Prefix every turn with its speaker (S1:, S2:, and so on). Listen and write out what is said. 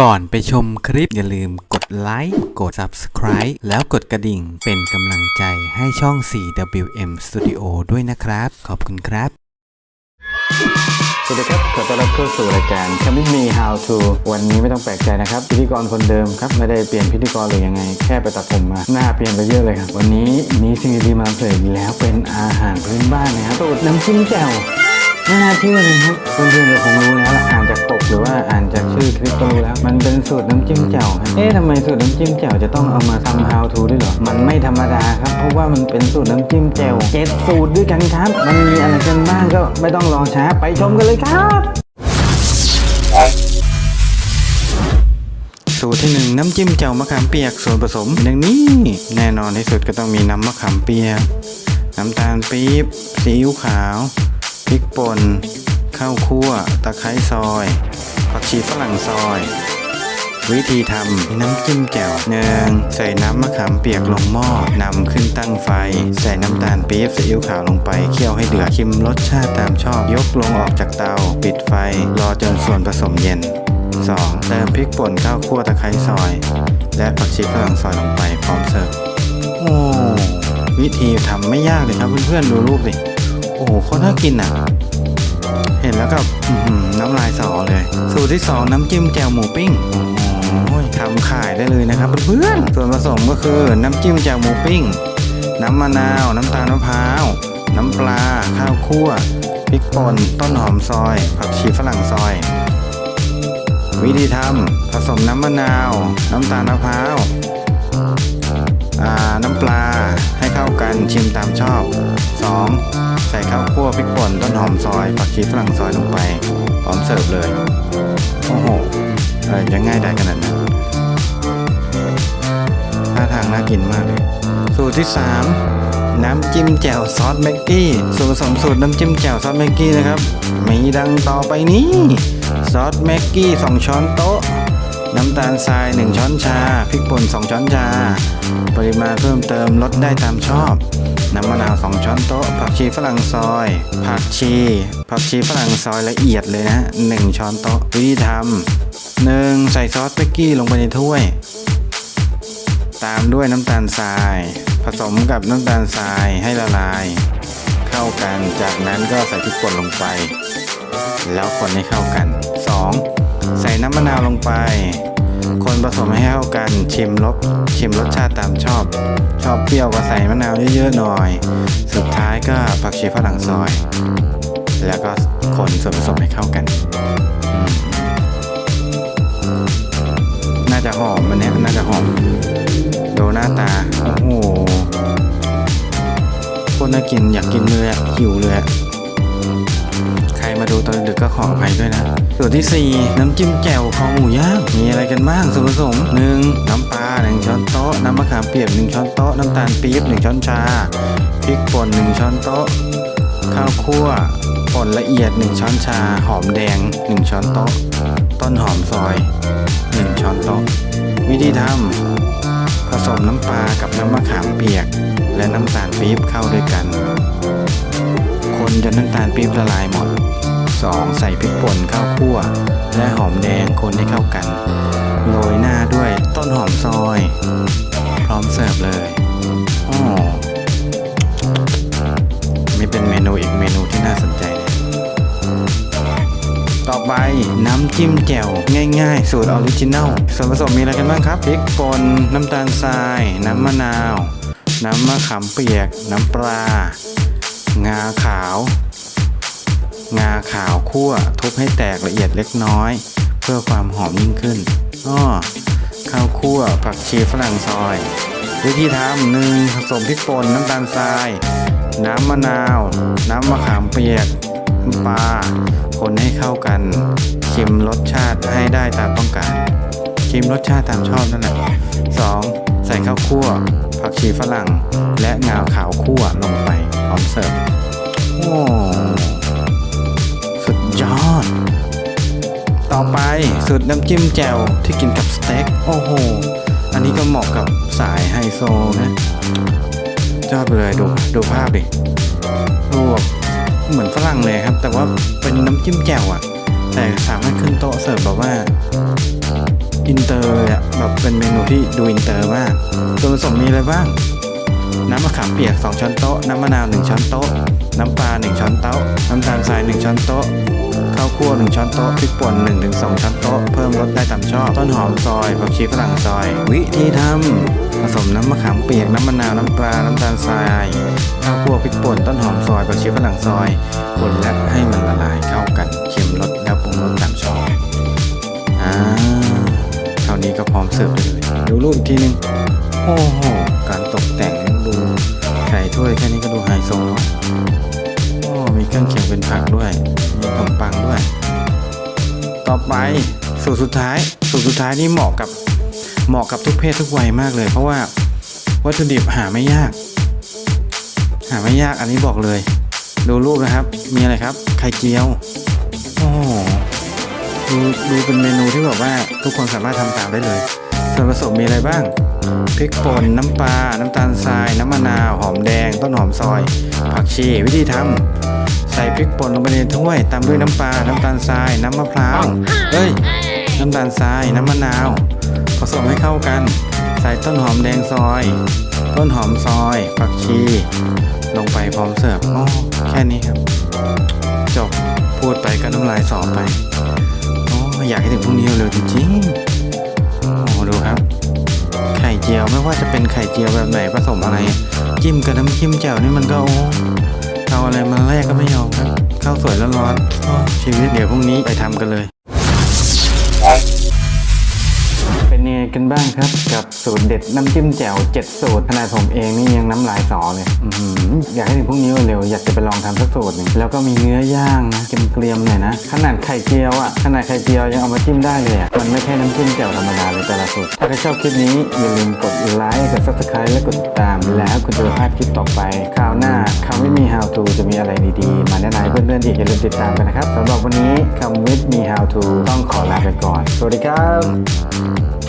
S1: ก่อนไปชมคลิปอย่าลืมกดไลค์กด Subscribe แล้วกดกระดิ่งเป็นกำลังใจให้ช่อง 4WM Studio ด้วยนะครับ ขอบคุณครับ
S2: สวัสดีครับ ขอต้อนรับเข้าสู่รายการ Coming Me How to วันนี้ไม่ต้องแปลกใจนะครับ พิธีกรคนเดิมครับ ไม่ได้เปลี่ยนพิธีกรหรือยังไง แค่ไปตัดผมมา หน้าเปลี่ยนไปเยอะเลยครับ วันนี้มีสิ่งดีๆมาเสนออีกแล้วเป็นอาหารพื้นบ้านนะครับสูตรน้ำจิ้มแจ่วไม่น่าเชื่อเลยครับเพื่อนๆเราคงรู้แล้วล่ะอ่านจากปกหรือว่าอ่านจากชื่อ ก็รู้แล้ว มันเป็นสูตรน้ำจิ้มแจ่วครับเอ๊ะทำไมสูตรน้ำจิ้มแจ่วจะต้องเอามาทำ how to ด้วยเหรอ มันไม่ธรรมดาครับ เพราะว่ามันเป็นสูตรน้ำจิ้มแจ่วเจ็ดสูตรด้วยกันครับ มันมีอะไรกันบ้างก็ไม่ต้องรอช้าไปชมกันเลยครับสูตรที่หนึ่งน้ำจิ้มแจ่วมะขามเปียกส่วนผสมอย่างนี้ แน่นอนที่สุดก็ต้องมีน้ำมะขามเปียก น้ำตาลปี๊บซีอิ๊วขาวพริกป่นข้าวคั่วตะไคร้ซอย ผักชีฝรั่งซอย วิธีทำน้ำจิ้มแจ่วหนึ่งใส่น้ำมะขามเปียกลงหม้อนำขึ้นตั้งไฟ ใส่น้ำตาลปี๊บซีอิ๊วขาวลงไปเคี่ยวให้เดือดชิมรสชาติตามชอบ ยกลงออกจากเตา ปิดไฟ รอจนส่วนผสมเย็น 2. เติมพริกป่นข้าวคั่วตะไคร้ซอย และผักชีฝรั่งซอยลงไปพร้อมเสิร์ฟโอ้วิธีทำไม่ยากเลยครับเพื่อนๆดูรูปดิโอ้โหโคตรน่ากินอะ เห็นแล้วก็อื้อหือน้ำลายสอเลย สูตรที่ 2 น้ำจิ้มแจ่วหมูปิ้งทำขายได้เลยนะครับเพื่อนส่วนผสมก็คือน้ำจิ้มแจ่วหมูปิ้ง น้ำมะนาว น้ำตาลมะพร้าว น้ำปลา ข้าวคั่วพริกป่นต้นหอมซอย ผักชีฝรั่งซอย วิธีทำผสมน้ำมะนาว น้ำตาลมะพร้าวน้ำปลา เข้ากันชิมตามชอบ 2. ใส่ข้าวคั่วพริกป่นต้นหอมซอยผักชีฝรั่งซอยลงไปพร้อมเสิร์ฟเลย โอ้โหอะไรจะง่ายได้ขนาดนั้นท่าทางน่ากินมากเลย สูตรที่ 3 น้ำจิ้มแจ่วซอสแม็กกี้ส่วนผสมสูตรน้ำจิ้มแจ่วซอสแม็กกี้นะครับ มีดังต่อไปนี้ ซอสแม็กกี้ 2 ช้อนโต๊ะ น้ำตาลทราย 1 ช้อนชา พริกป่น 2 ช้อนชา ปริมาณเพิ่มเติมลดได้ตามชอบ น้ำมะนาว 2 ช้อนโต๊ะ ผักชีฝรั่งซอย ผักชี ผักชีฝรั่งซอยละเอียดเลยนะ 1 ช้อนโต๊ะ วิธีทำหนึ่งใส่ซอสแม็กกี้ลงไปในถ้วย ตามด้วยน้ำตาลทราย ผสมกับน้ำตาลทรายให้ละลาย เข้ากัน จากนั้นก็ใส่พริกป่นลงไป แล้วคนให้เข้ากัน 2. ใส่น้ำมะนาวลงไป คนผสมให้เข้ากันชิมรสชิมรสชาติตามชอบ ชอบเปรี้ยวก็ใส่มะนาวเยอะๆหน่อย สุดท้ายก็ผักชีฝรั่งซอย แล้วก็คนส่วนผสมให้เข้ากัน น่าจะหอมมันเนี้ยน่าจะหอมดูหน้าตา โอ้โหคตรน่ากินอยากกินเลยอะหิวเลยอะใครมาดูตอนดึกก็ขออภัยด้วยนะ ส่วนที่ 4 น้ำจิ้มแจ่วคอหมูย่างมีอะไรกันบ้างส่วนผสม 1. น้ำปลา1ช้อนโต๊ะน้ำมะขามเปียก1ช้อนโต๊ะน้ำตาลปี๊บ1ช้อนชาพริกป่น1ช้อนโต๊ะข้าวคั่วป่นละเอียด 1 ช้อนชา หอมแดง 1 ช้อนโต๊ะ ต้นหอมซอย 1 ช้อนโต๊ะ วิธีทำผสมน้ำปลากับน้ำมะขามเปียก และน้ำตาลปี๊บเข้าด้วยกัน คนจนน้ำตาลปี๊บละลายหมด 2. ใส่พริกป่นข้าวคั่ว และหอมแดงคนให้เข้ากัน โรยหน้าด้วยต้นหอมซอย พร้อมเสิร์ฟเลยอ๋อนี่เป็นเมนูอีกเมนูที่น่าสนใจเลยต่อไปน้ำจิ้มแจ่วง่าย ๆ สูตรออริจินัลส่วนผสมมีอะไรกันบ้างครับพริกป่นน้ำตาลทราย น้ำมะนาว น้ำมะขามเปียก น้ำปลางาขาว งาขาวคั่วทุบให้แตกละเอียดเล็กน้อย เพื่อความหอมยิ่งขึ้นอ้อข้าวคั่วผักชีฝรั่งซอย วิธีทำหนึ่งผสมพริกป่นน้ำตาลทราย น้ำมะนาว น้ำมะขามเปียกน้ำปลาคนให้เข้ากันชิมรสชาติให้ได้ตามต้องการชิมรสชาติตามชอบนั่นแหละ 2. ใส่ข้าวคั่ว ผักชีฝรั่ง และงาขาวคั่วลงไปพร้อมเสิร์ฟโอ้ สูตรน้ำจิ้มแจ่วที่กินกับสเต็กโอ้โห อันนี้ก็เหมาะกับสายไฮโซนะยอดไปเลยดูดูภาพดิดูแบบเหมือนฝรั่งเลยครับ แต่ว่าเป็นน้ำจิ้มแจ่วอะแต่สามารถขึ้นโต๊ะเสิร์ฟแบบว่าอินเตอร์เลยอะแบบเป็นเมนูที่ดูอินเตอร์มากส่วนผสมมีอะไรบ้าง น้ำมะขามเปียก 2 ช้อนโต๊ะ น้ำมะนาว 1 ช้อนโต๊ะ น้ำปลา 1 ช้อนโต๊ะ น้ำตาลทราย 1 ช้อนโต๊ะ ข้าวคั่ว 1 ช้อนโต๊ะ พริกป่น 1-2 ช้อนโต๊ะ เพิ่มรสได้ตามชอบ ต้นหอมซอยผักชีฝรั่งซอย วิธีทำผสมน้ำมะขามเปียก น้ำมะนาว น้ำปลา น้ำตาลทราย ข้าวคั่ว พริกป่น ต้นหอมซอยผักชีฝรั่งซอย คนและให้มันละลายเข้ากัน เค็มรสแล้วปรุงรสตามชอบอ่าเท่านี้ก็พร้อมเสิร์ฟเลย ดูรูปอีกทีหนึง โอ้โห การตกแต่ง ถ้วยแค่นี้ก็ดูไฮโซแล้วโอ้มีเครื่องเคียงเป็นผักด้วย มีขนมปังด้วย ต่อไปสูตรสุดท้าย สูตรสุดท้ายนี่เหมาะกับเหมาะกับทุกเพศทุกวัยมากเลย เพราะว่าวัตถุดิบหาไม่ยาก หาไม่ยากอันนี้บอกเลย ดูรูปนะครับ มีอะไรครับ ไข่เจียว โอ้ดูดูเป็นเมนูที่แบบว่าทุกคนสามารถทำตามได้เลย ส่วนผสมมีอะไรบ้างพริกป่นน้ำปลา น้ำตาลทราย น้ำมะนาว หอมแดง ต้นหอมซอย ผักชี วิธีทำใส่พริกป่นลงไปในถ้วยตามด้วยน้ำปลา น้ำตาลทราย น้ำมะพร้าวเอ้ย น้ำตาลทราย น้ำมะนาว ผสมให้เข้ากัน ใส่ต้นหอมแดงซอย ต้นหอมซอย ผักชี ลงไปพร้อมเสิร์ฟอ๋อแค่นี้ครับ จบ พูดไปก็น้ำลายสอไปโอ้อยากให้ถึงพรุ่งนี้เร็วจริง วไม่ว่าจะเป็นไข่เจียวแบบไหนผสมอะไร จิ้มกับน้ำจิ้มแจ่วนี่มันก็โอ้เอาอะไรมาแรกก็ไม่ยอมครับข้าวสวยร้อนๆชีวิตเดี๋ยวพรุ่งนี้ไปทำกันเลย เป็นยังไงกันบ้างครับ กับสูตรเด็ดน้ำจิ้มแจ่วเจ็ดสูตรขนาดผมเองนี่ยังน้ำลายสอเลยออยากให้ถึงพรุ่งนี้เร็วอยากจะไปลองทำสักสูตรหนึ่งแล้วก็มีเนื้อย่างนะเกรียมๆหน่อยนะ ขนาดไข่เจียวอะขนาดไข่เจียวยังเอามาจิ้มได้เลยอะมันไม่ใช่น้ำจิ้มแจ่วธรรมดาเลยแต่ละสูตรถ้าใครชอบคลิปนี้อย่าลืมกดไลค์กด subscribe และกดติดตาม แล้วคุณจะพลาดคลิปต่อไปคราวหน้าคำไม่มี how to จะมีอะไรดีๆ มาแนะนำเพื่อนๆอีกอย่าลืมติดตามกันนะครับสำหรับวันนี้คำวิทมี how to ต้องขอลาไปก่อน สวัสดีครับ